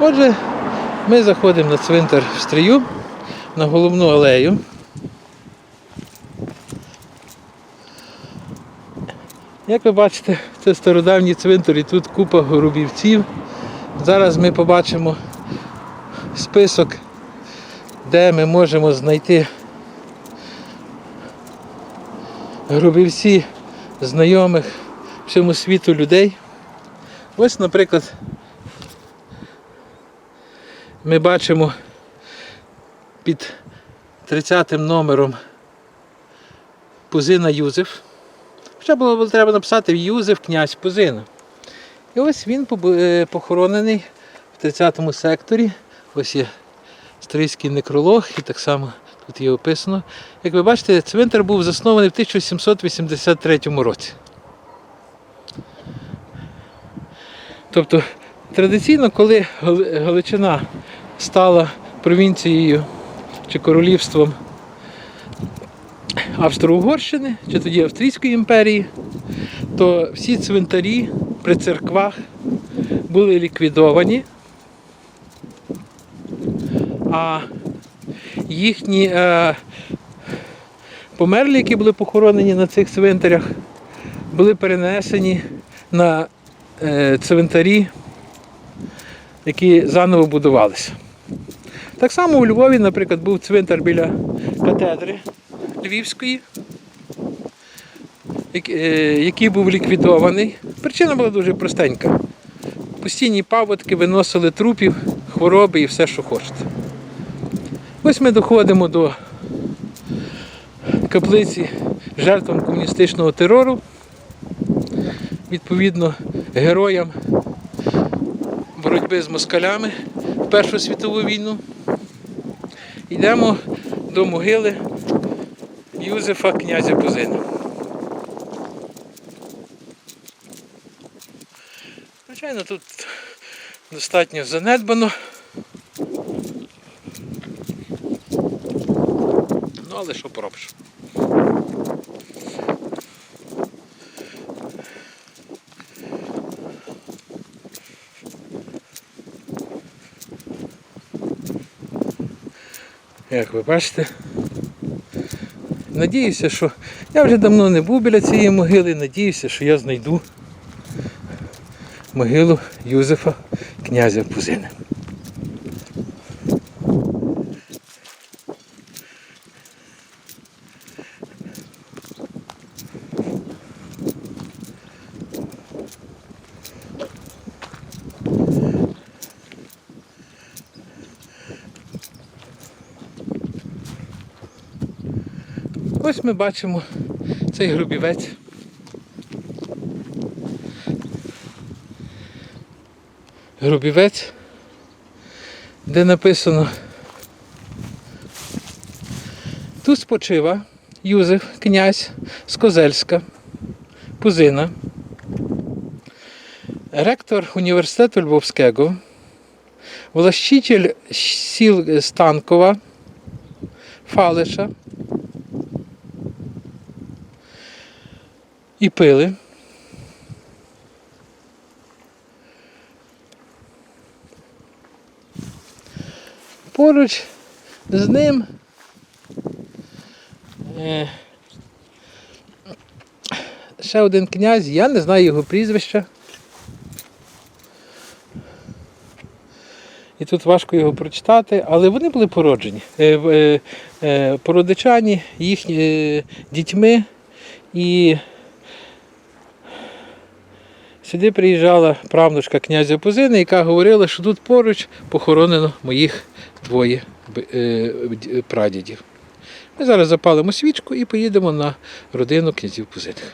Отже, ми заходимо на цвинтар в Стрию, на головну алею. Як ви бачите, це стародавній цвинтар і тут купа горобівців. Зараз ми побачимо список, де ми можемо знайти гробівці знайомих всьому світу людей. Ось, наприклад, ми бачимо під 30 номером Пузина Юзеф. Хоча було треба написати Юзеф князь Пузина. І ось він е, похоронений в 30 му секторі. Ось є стрийський некролог, і так само тут є описано. Як ви бачите, цвинтар був заснований в 1783 році. Тобто традиційно, коли Гали- Галичина стала провінцією чи королівством Австро-Угорщини, чи тоді Австрійської імперії, то всі цвинтарі при церквах були ліквідовані, а їхні е, померлі, які були похоронені на цих цвинтарях, були перенесені на е, цвинтарі, які заново будувалися. Так само у Львові, наприклад, був цвинтар біля катедри Львівської, е, який був ліквідований. Причина була дуже простенька. Постійні паводки виносили трупів, хвороби і все, що хочете. Ось ми доходимо до каплиці жертвам комуністичного терору. Відповідно, героям боротьби з москалями в Першу світову війну. Йдемо до могили Юзефа князя Пузина. Звичайно, тут достатньо занедбано. Ну, але що поробиш? Як ви бачите. Надіюся, що я вже давно не був біля цієї могили, надіюся, що я знайду могилу Юзефа князя Пузини. Ось ми бачимо цей грубівець. Грубівець, де написано Тут спочива Юзеф, князь з Козельська, Пузина, ректор університету Львовського, влащитель сіл Станкова, Фалиша, і пили. Поруч з ним е, ще один князь, я не знаю його прізвища. І тут важко його прочитати, але вони були породжені. Е, е, породичані їхні дітьми і Сюди приїжджала правнучка князя Пузини, яка говорила, що тут поруч похоронено моїх двоє е, прадідів. Ми зараз запалимо свічку і поїдемо на родину князів Пузиних.